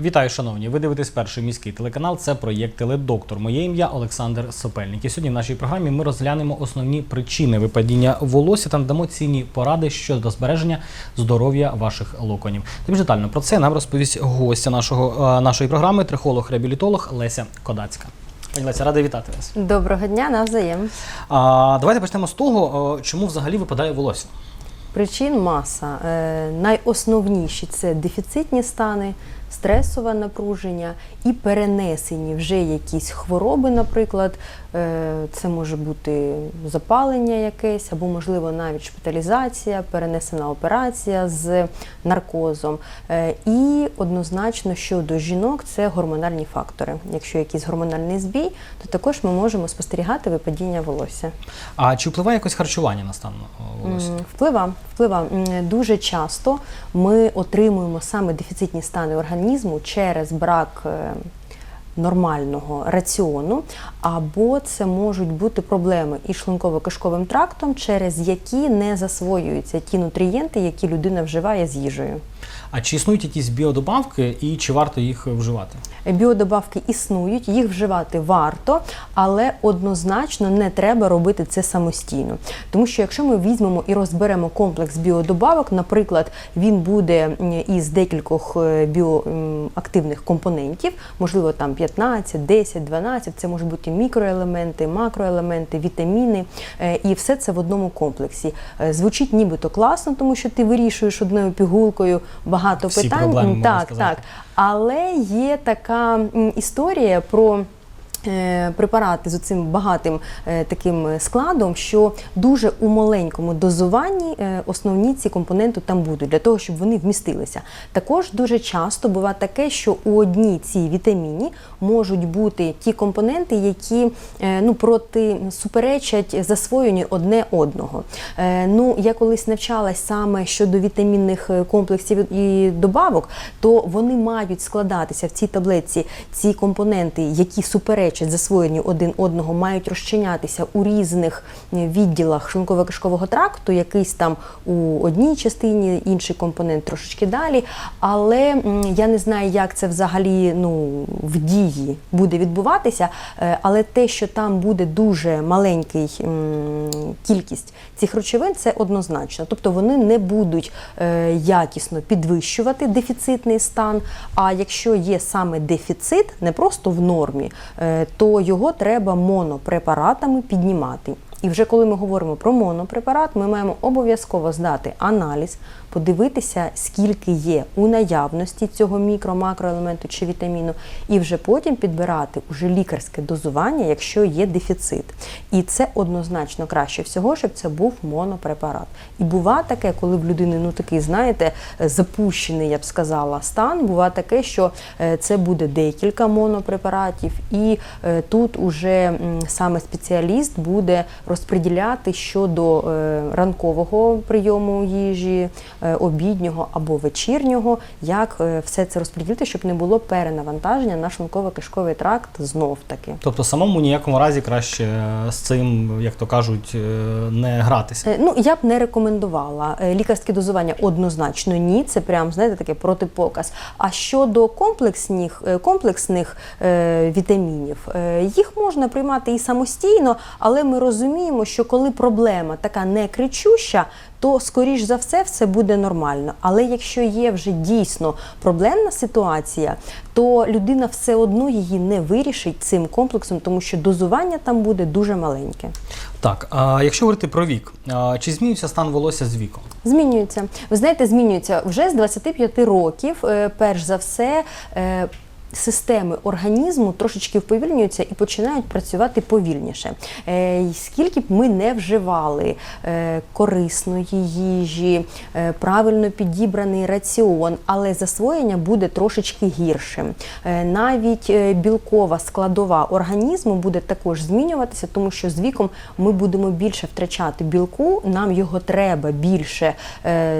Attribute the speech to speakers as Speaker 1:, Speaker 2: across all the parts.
Speaker 1: Вітаю, шановні! Ви дивитесь перший міський телеканал. Це проєкт Теледоктор. Моє ім'я Олександр Сопельник. І сьогодні в нашій програмі ми розглянемо основні причини випадіння волосся та надамо цінні поради щодо збереження здоров'я ваших локонів. Більш детально про це нам розповість гостя нашого е, нашої програми, трихолог-реабілітолог Леся Кодацька. Пані Леся, рада вітати вас.
Speaker 2: Доброго дня, навзаєм.
Speaker 1: А, давайте почнемо з того, е, чому взагалі випадає волосся.
Speaker 2: Причин маса. Е, найосновніші це дефіцитні стани, стресове напруження і перенесені вже якісь хвороби, наприклад. Е, це може бути запалення якесь, або, можливо, навіть шпиталізація, перенесена операція з наркозом. Е, і однозначно щодо жінок це гормональні фактори. Якщо якийсь гормональний збій, то також ми можемо спостерігати випадіння волосся.
Speaker 1: А чи впливає якось харчування на стан е, волосся?
Speaker 2: Вплива, вплива. Дуже часто ми отримуємо саме дефіцитні стани організму через брак нормального раціону, або це можуть бути проблеми із шлунково-кишковим трактом, через які не засвоюються ті нутрієнти, які людина вживає з їжею.
Speaker 1: А чи існують якісь біодобавки і чи варто їх вживати?
Speaker 2: Біодобавки існують, їх вживати варто, але однозначно не треба робити це самостійно. Тому що якщо ми візьмемо і розберемо комплекс біодобавок, наприклад, він буде із декількох е, біоактивних компонентів, можливо, там 15, 10, 12, це можуть бути мікроелементи, макроелементи, вітаміни, е, і все це в одному комплексі. Е, Звучить нібито класно, тому що ти вирішуєш одною пігулкою багато
Speaker 1: Всі
Speaker 2: питань.
Speaker 1: проблеми,
Speaker 2: так, так. Але є така історія про. Е, Препарати з цим багатим е, таким складом, що дуже у маленькому дозуванні е, основні ці компоненти там будуть для того, щоб вони вмістилися. Також дуже часто буває таке, що у одній цій вітаміні можуть бути ті компоненти, які ну проти суперечать засвоєнню одне одного. Ну я колись навчалась саме щодо вітамінних комплексів і добавок, то вони мають складатися в цій таблетці ці компоненти, які суперечать засвоєнню один одного, мають розчинятися у різних е, відділах шлунково-кишкового тракту, якийсь там у одній частині, інший компонент трошечки далі. Але я не знаю, як це взагалі ну, в дії буде відбуватися. е, Але те, що там буде дуже маленький кількість цих речовин, це однозначно. Тобто вони не будуть е, якісно підвищувати дефіцитний стан. А якщо є саме дефіцит, не просто в нормі, то його треба монопрепаратами піднімати. І вже коли ми говоримо про монопрепарат, ми маємо обов'язково здати аналіз, подивитися, скільки є у наявності цього мікро, макроелементу чи вітаміну, і вже потім підбирати уже лікарське дозування, якщо є дефіцит. І це однозначно краще всього, щоб це був монопрепарат. І буває таке, коли в людини ну такий, знаєте, запущений, я б сказала, стан. Буває таке, що е, це буде декілька монопрепаратів, і е, тут уже саме спеціаліст буде розподіляти щодо е, ранкового прийому їжі, обіднього або вечірнього, як е, все це розподілити, щоб не було перенавантаження на шлунково-кишковий тракт знов таки.
Speaker 1: Тобто самому ніякому разі краще е, з цим, як то кажуть, е, не гратися.
Speaker 2: Е, Ну, я б не рекомендувала. Е, Лікарське дозування однозначно ні. Це прям, знаєте, таке протипоказ. А щодо комплексних, е, комплексних е, вітамінів, е, їх можна приймати і самостійно, але ми розуміємо, що коли проблема така не кричуща, то скоріш за все все буде нормально. Але якщо є вже дійсно проблемна ситуація, то людина все одно її не вирішить цим комплексом, тому що дозування там буде дуже маленьке.
Speaker 1: Так, а якщо говорити про вік, а, чи змінюється стан волосся з віком?
Speaker 2: Змінюється. Ви знаєте, змінюється вже з 25 років. е, Перш за все. Системи організму трошечки вповільнюються і починають працювати повільніше. Е, скільки б ми не вживали е, корисної їжі, е, правильно підібраний раціон, але засвоєння буде трошечки гіршим. Навіть білкова складова організму буде також змінюватися, тому що з віком ми будемо більше втрачати білку, нам його треба більше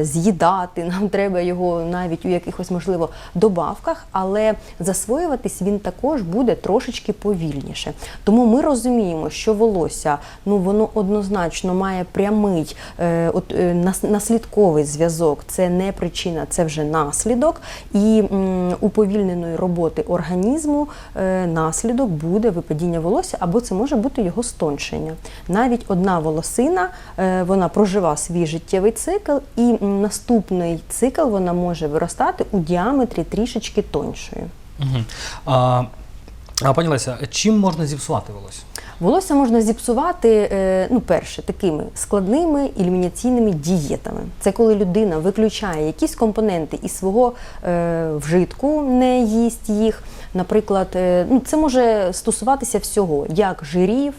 Speaker 2: з'їдати, нам треба його навіть у якихось можливо добавках, але засвоєння засвоюватись він також буде трошечки повільніше. Тому ми розуміємо, що волосся ну воно однозначно має прямий е, от, е, нас- наслідковий зв'язок. Це не причина, це вже наслідок. І м, уповільненої роботи організму е, наслідок буде випадіння волосся, або це може бути його стоншення. Навіть одна волосина е, вона прожива свій життєвий цикл, і наступний цикл вона може виростати у діаметрі трішечки тоншою.
Speaker 1: Угу. А, а пані Леся, чим можна зіпсувати волосся?
Speaker 2: Волосся можна зіпсувати, е, ну, перше, такими складними ілюмінаційними дієтами. Це коли людина виключає якісь компоненти із свого е, вжитку, не їсть їх. Наприклад, е, ну, це може стосуватися всього, як жирів.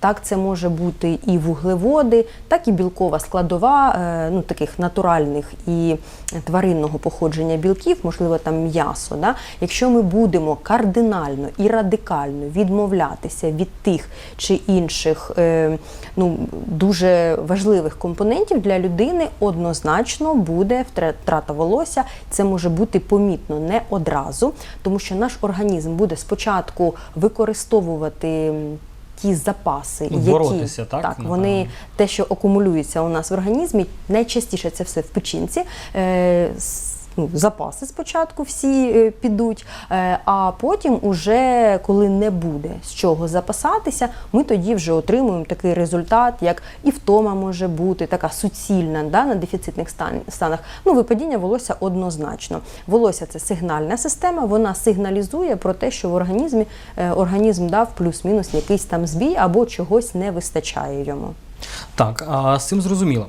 Speaker 2: Так, це може бути і вуглеводи, так і білкова складова, е, ну таких натуральних і тваринного походження білків, можливо, там м'ясо. Да? Якщо ми будемо кардинально і радикально відмовлятися від тих чи інших е, ну, дуже важливих компонентів для людини, однозначно буде втрата волосся. Це може бути помітно не одразу, тому що наш організм буде спочатку використовувати. Ті запаси,
Speaker 1: Боротися,
Speaker 2: які
Speaker 1: так,
Speaker 2: так
Speaker 1: напевно.
Speaker 2: вони те, що акумулюється у нас в організмі, найчастіше це все в печінці. Е, ну, запаси спочатку всі е, підуть, е, а потім, уже коли не буде з чого запасатися, ми тоді вже отримуємо такий результат, як і втома може бути, така суцільна да, на дефіцитних станах. Ну, випадіння волосся однозначно. Волосся це сигнальна система, вона сигналізує про те, що в організмі е, організм дав плюс-мінус якийсь там збій або чогось не вистачає йому.
Speaker 1: Так, а, з цим зрозуміло.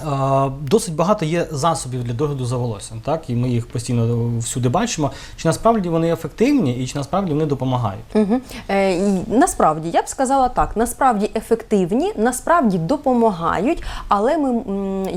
Speaker 1: А, Досить багато є засобів для догляду за волоссям, так, і ми їх постійно всюди бачимо. Чи насправді вони ефективні і чи насправді вони допомагають?
Speaker 2: Угу. Е, насправді я б сказала так: насправді ефективні, насправді допомагають, але ми,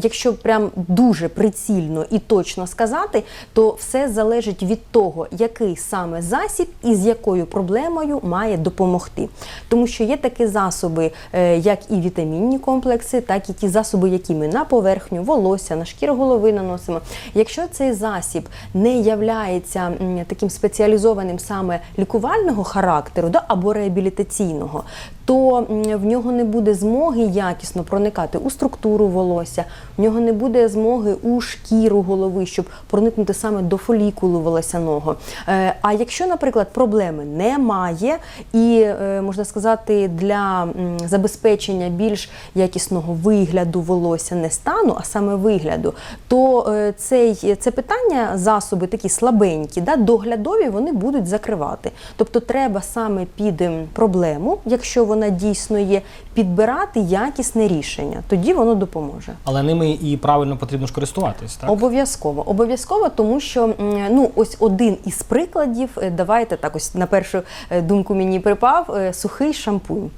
Speaker 2: якщо прям дуже прицільно і точно сказати, то все залежить від того, який саме засіб і з якою проблемою має допомогти. Тому що є такі засоби, е, як і вітамінні комплекси, так і ті засоби, які ми на поверхню, волосся, на шкіру голови наносимо. Якщо цей засіб не являється таким спеціалізованим саме лікувального характеру да, або реабілітаційного, то в нього не буде змоги якісно проникати у структуру волосся, в нього не буде змоги у шкіру голови, щоб проникнути саме до фолікулу волосяного. Е, А якщо, наприклад, проблеми немає, і е, можна сказати, для забезпечення більш якісного вигляду волосся не стану, а саме вигляду, то е, цей, це питання, засоби такі слабенькі, да, доглядові, вони будуть закривати. Тобто треба саме під ем, проблему, якщо вона дійсно є, підбирати якісне рішення. Тоді воно допоможе.
Speaker 1: Але ними і правильно потрібно ж користуватись, так?
Speaker 2: Обов'язково, обов'язково, тому що ну ось один із прикладів. е, Давайте так, ось на першу е, думку мені припав е, сухий шампунь.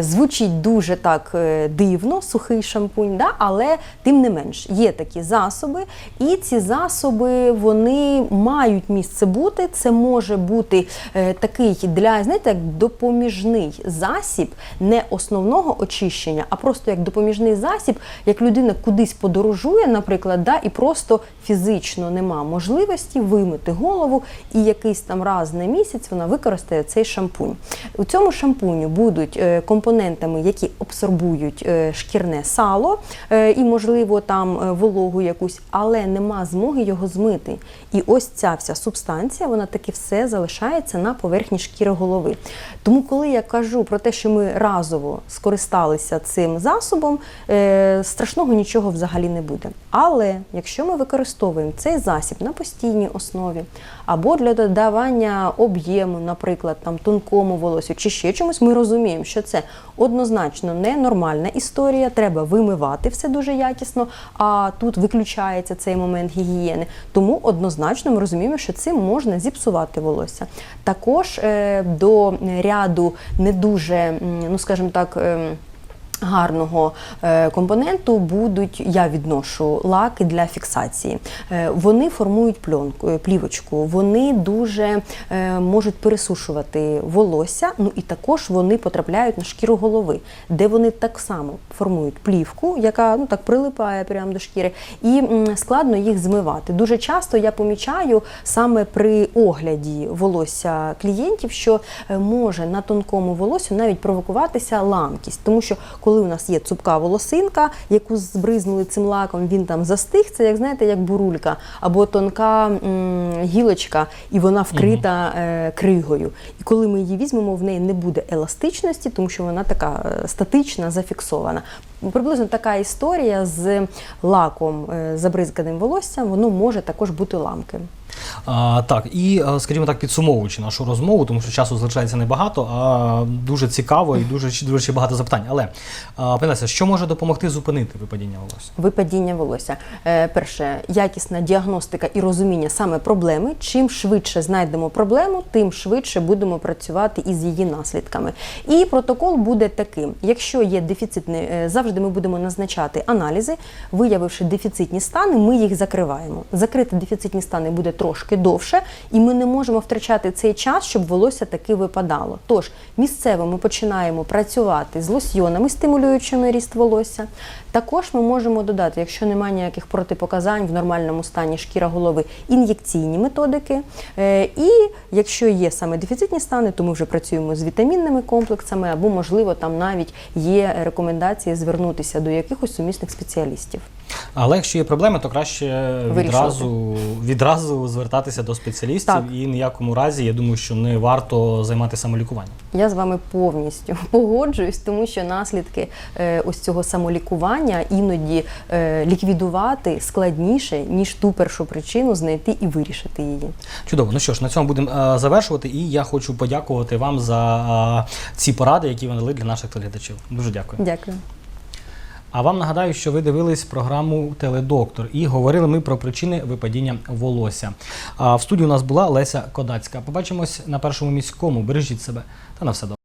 Speaker 2: Звучить дуже так дивно, сухий шампунь, да? але тим не менш є такі засоби, і ці засоби вони мають місце бути. Це може бути такий для знаєте, як допоміжний засіб, не основного очищення, а просто як допоміжний засіб, як людина кудись подорожує, наприклад, да, і просто фізично нема можливості вимити голову, і якийсь там раз на місяць вона використає цей шампунь. У цьому шампуню будуть е, компонентами, які абсорбують е, шкірне сало е, і, можливо, там вологу якусь, але нема змоги його змити. І ось ця вся субстанція, вона таки все залишається на поверхні шкіри голови. Тому, коли я кажу про те, що ми разово скористалися цим засобом, е, страшного нічого взагалі не буде. Але якщо ми використовуємо цей засіб на постійній основі або для додавання об'єму, наприклад, там тонкому волосю чи ще чомусь, ми розуміємо, що це однозначно ненормальна історія. Треба вимивати все дуже якісно. А тут виключається цей момент гігієни. Тому однозначно ми розуміємо, що цим можна зіпсувати волосся. Також е, до ряду не дуже, ну скажімо так. Гарного е, компоненту будуть, я відношу лаки для фіксації. Е, Вони формують пленку, е, плівочку, вони дуже можуть пересушувати волосся, ну і також вони потрапляють на шкіру голови, де вони так само формують плівку, яка ну так прилипає прямо до шкіри, і складно їх змивати. Дуже часто я помічаю саме при огляді волосся клієнтів, що може на тонкому волосю навіть провокуватися ламкість, тому що коли у нас є цупка волосинка, яку збризнули цим лаком, він там застиг. Це як знаєте, як бурулька або тонка м, гілочка, і вона вкрита е, кригою. І коли ми її візьмемо, в неї не буде еластичності, тому що вона така е, статична, зафіксована. Приблизно така історія з лаком е, забризганим волоссям, воно може також бути ламким.
Speaker 1: А, так, і е, скажімо так, підсумовуючи нашу розмову, тому що часу залишається небагато, а дуже цікаво і дуже, дуже багато запитань. Але а, що може допомогти зупинити випадіння волосся?
Speaker 2: Випадіння волосся. Е, Перше, якісна діагностика і розуміння саме проблеми. Чим швидше знайдемо проблему, тим швидше будемо працювати із її наслідками. І протокол буде таким: якщо є дефіцитний, е, завжди ми будемо назначати аналізи, виявивши дефіцитні стани, ми їх закриваємо. Закрити дефіцитні стани буде трошки довше, і ми не можемо втрачати цей час, щоб волосся таки випадало. Тож місцево ми починаємо працювати з лосьйонами, стимулюючими ріст волосся. Також ми можемо додати, якщо немає ніяких протипоказань в нормальному стані шкіра голови, ін'єкційні методики. Е, І якщо є саме дефіцитні стани, то ми вже працюємо з вітамінними комплексами, або, можливо, там навіть є рекомендації звернутися до якихось сумісних спеціалістів.
Speaker 1: Але якщо є проблеми, то краще відразу, відразу звертатися до спеціалістів
Speaker 2: Так.
Speaker 1: і ніякому разі, я думаю, що не варто займатися самолікуванням.
Speaker 2: Я з вами повністю погоджуюсь, тому що наслідки е, ось цього самолікування іноді е, ліквідувати складніше, ніж ту першу причину знайти і вирішити її.
Speaker 1: Чудово. Ну що ж, на цьому будемо е, завершувати. І я хочу подякувати вам за е, ці поради, які ви надали для наших телеглядачів. Дуже дякую.
Speaker 2: Дякую.
Speaker 1: А вам нагадаю, що ви дивились програму Теледоктор і говорили ми про причини випадіння волосся. А в студії у нас була Леся Кодацька. Побачимось на першому міському. Бережіть себе та на все добре.